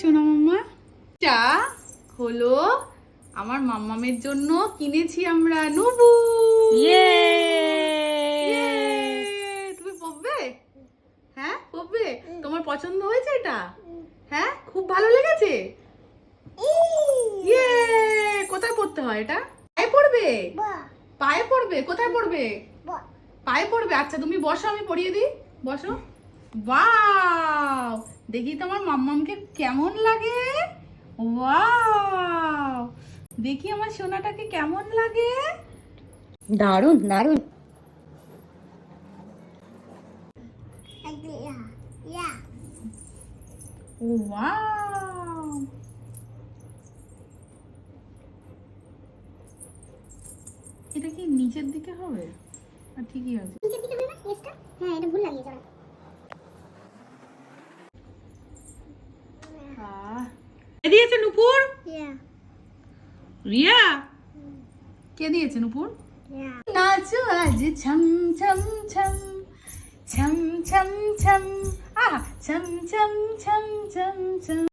শোনো মাম্মা। চা হলো আমার মাম্মামের জন্য কিনেছি আমরা নুবু! তুমি পড়বে হ্যাঁ পড়বে তোমার পছন্দ হয়েছে এটা? হ্যাঁ খুব ভালো লেগেছে? ইয়ে কোথায় পড়তে হয় এটা? পায়ে পড়বে? পায়ে পড়বে? কোথায় পড়বে? পায়ে পড়বে? আচ্ছা তুমি বসো আমি পড়িয়ে দিই। বসো। ওয়াও দেখি তোমার মাম্মামকে কেমন লাগে? ওয়াও দেখি আমার সোনাটাকে কেমন লাগে? দারুণ দারুণ ওয়াও এটা কি নিচের দিকে হবে? আর ঠিকই আছে। হ্যাঁ এটা ভুল লাগিয়েছে আমার। আহ। কে দিয়েছে নুপুর? Yeah, রিয়া? কে দিয়েছে নুপুর? yeah. নাচো আজ ছম ছম ছম ছম ছম ছম আহ ছম ছম ছম ছম ছম।